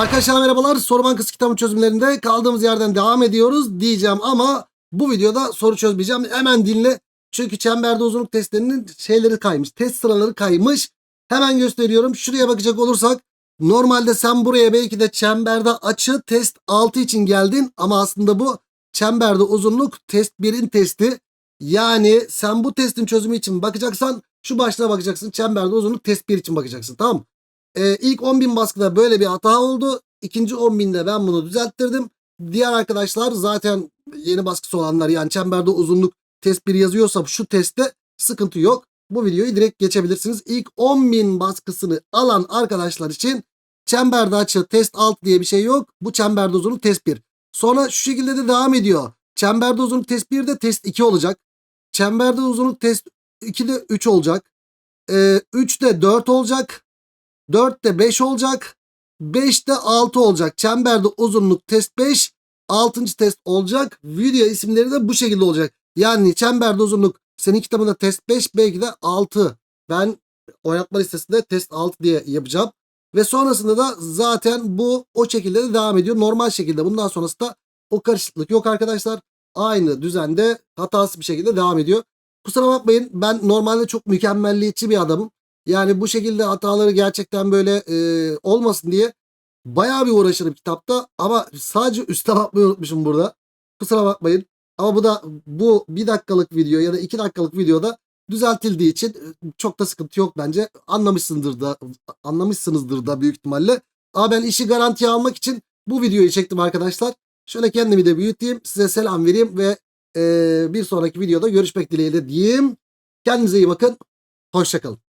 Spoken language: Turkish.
Arkadaşlar merhabalar. Soru Bankası kitabı çözümlerinde kaldığımız yerden devam ediyoruz diyeceğim ama bu videoda soru çözmeyeceğim. Hemen dinle. Çünkü çemberde uzunluk testlerinin şeyleri kaymış. Test sıraları kaymış. Hemen gösteriyorum. Şuraya bakacak olursak normalde sen buraya belki de çemberde açı test 6 için geldin ama aslında bu çemberde uzunluk test 1'in testi. Yani sen bu testin çözümü için bakacaksan şu başlığa bakacaksın. Çemberde uzunluk test 1 için bakacaksın. Tamam mı? Ee, ilk 10.000 baskıda böyle bir hata oldu. İkinci 10.000'de ben bunu düzelttirdim. Diğer arkadaşlar zaten yeni baskısı olanlar yani çemberde uzunluk test 1 yazıyorsa şu testte sıkıntı yok. Bu videoyu direkt geçebilirsiniz. İlk 10.000 baskısını alan arkadaşlar için çemberde açı test 6 diye bir şey yok. Bu çemberde uzunluk test 1. Sonra şu şekilde de devam ediyor. Çemberde uzunluk test 1 de test 2 olacak. Çemberde uzunluk test 2 de 3 olacak. Ee, 3 de 4 olacak. 4 de 5 olacak. 5 de 6 olacak. Çemberde uzunluk test 5. 6. test olacak. Video isimleri de bu şekilde olacak. Yani çemberde uzunluk senin kitabında test 5 belki de 6. Ben oynatma listesinde test 6 diye yapacağım. Ve sonrasında da zaten bu o şekilde de devam ediyor. Normal şekilde bundan sonrası da o karışıklık yok arkadaşlar. Aynı düzende hatasız bir şekilde devam ediyor. Kusura bakmayın ben normalde çok mükemmelliyetçi bir adamım. Yani bu şekilde hataları gerçekten böyle e, olmasın diye bayağı bir uğraşırım kitapta. Ama sadece üste bakmayı unutmuşum burada. Kusura bakmayın. Ama bu da bu bir dakikalık video ya da iki dakikalık videoda düzeltildiği için e, çok da sıkıntı yok bence. Anlamışsındır da anlamışsınızdır da büyük ihtimalle. Ama ben işi garantiye almak için bu videoyu çektim arkadaşlar. Şöyle kendimi de büyüteyim. Size selam vereyim ve e, bir sonraki videoda görüşmek dileğiyle diyeyim. Kendinize iyi bakın. Hoşçakalın.